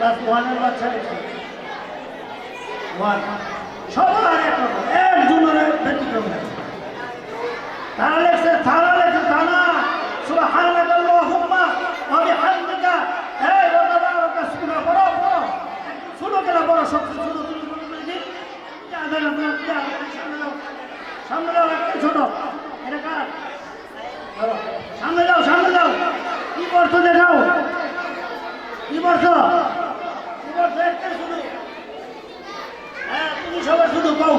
Class ওয়ানের বাচ্চা লেখছে ওয়ান সবার একরকম একজনের ব্যতিক্রম নেই। তারা লেখছে তারা লেখছে তারা সুবহানাকা আল্লাহুম্মা ওয়া বিহামদিকা এই ওটা বারাকা শুনো, পড়ো পড়ো। শুনো কেন বড় শক্তি শুনো তুমি শুনো বলছি সামনে যাও একটা ছোট। এটা। সামনে যাও সামনে যাও কি করছ দেখাও। কি করছ শুধু হ্যাঁ তুমি সবাই শুধু কও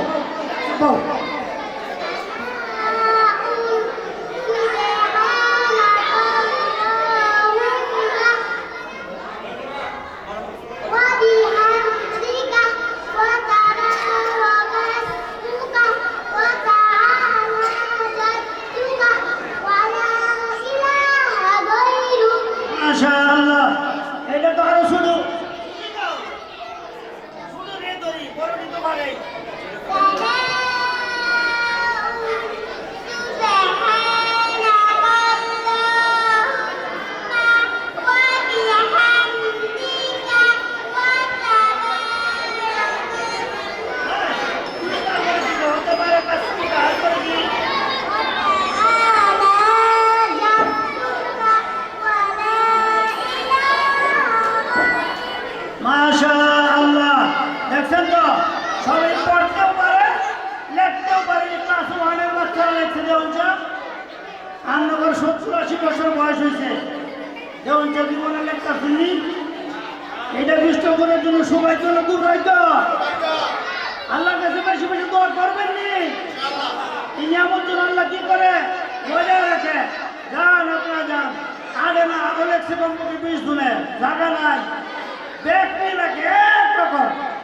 মাশা আল্লাহ দেখছেন তো? সবাই পড়তেও পারে, লেখতেও পারে ক্লাস ওয়ানের বাচ্চারা লেখছে যেমন আন্নগর সত্তর আশি বছর বয়স হয়েছে। যেমন জীবনের লেখা শুনি। এটা বিষ্ট করার জন্য সবাই জন্য দূর হয়তো আল্লাহর কাছে বেশি বেশি দোয়া করবেন নি। তিনি এমন জন্য আল্লাহ কি করে? বজায় রাখে। যান আপনারা যান। আগে না, আগে লেখছে কমপক্ষে বিশ দিনে জায়গা নাই।